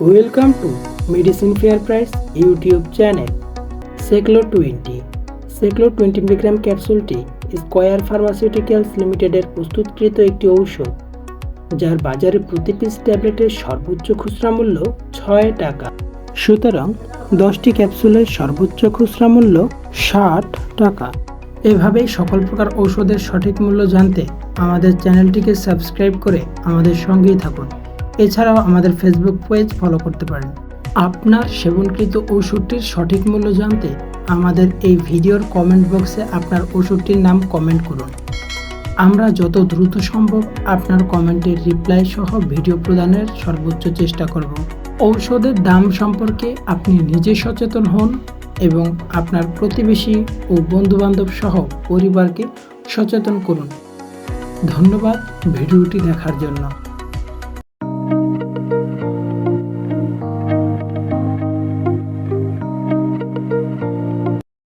Welcome to medicine fair price YouTube channel Seclo twenty Seclo twenty milligram ক্যাপসুলটি Square Pharmaceuticals লিমিটেডের প্রস্তুতকৃত একটি ঔষধ, যার বাজারে প্রতি পিস ট্যাবলেটের সর্বোচ্চ খুচরা মূল্য ছয় টাকা। সুতরাং দশটি ক্যাপসুলের সর্বোচ্চ খুচরা মূল্য ষাট টাকা। এভাবেই সকল প্রকার ঔষধের সঠিক মূল্য জানতে আমাদের চ্যানেলটিকে সাবস্ক্রাইব করে আমাদের সঙ্গেই থাকুন। এছাড়াও আমাদের ফেসবুক পেজ ফলো করতে পারেন। আপনার সেবনকৃত ওষুধটির সঠিক মূল্য জানতে আমাদের এই ভিডিওর কমেন্ট বক্সে আপনার ওষুধটির নাম কমেন্ট করুন। আমরা যত দ্রুত সম্ভব আপনার কমেন্টের রিপ্লাই সহ ভিডিও প্রদানের সর্বোচ্চ চেষ্টা করব। ঔষধের দাম সম্পর্কে আপনি নিজে সচেতন হন এবং আপনার প্রতিবেশী ও বন্ধুবান্ধব সহ পরিবারকে সচেতন করুন। ধন্যবাদ ভিডিওটি দেখার জন্য।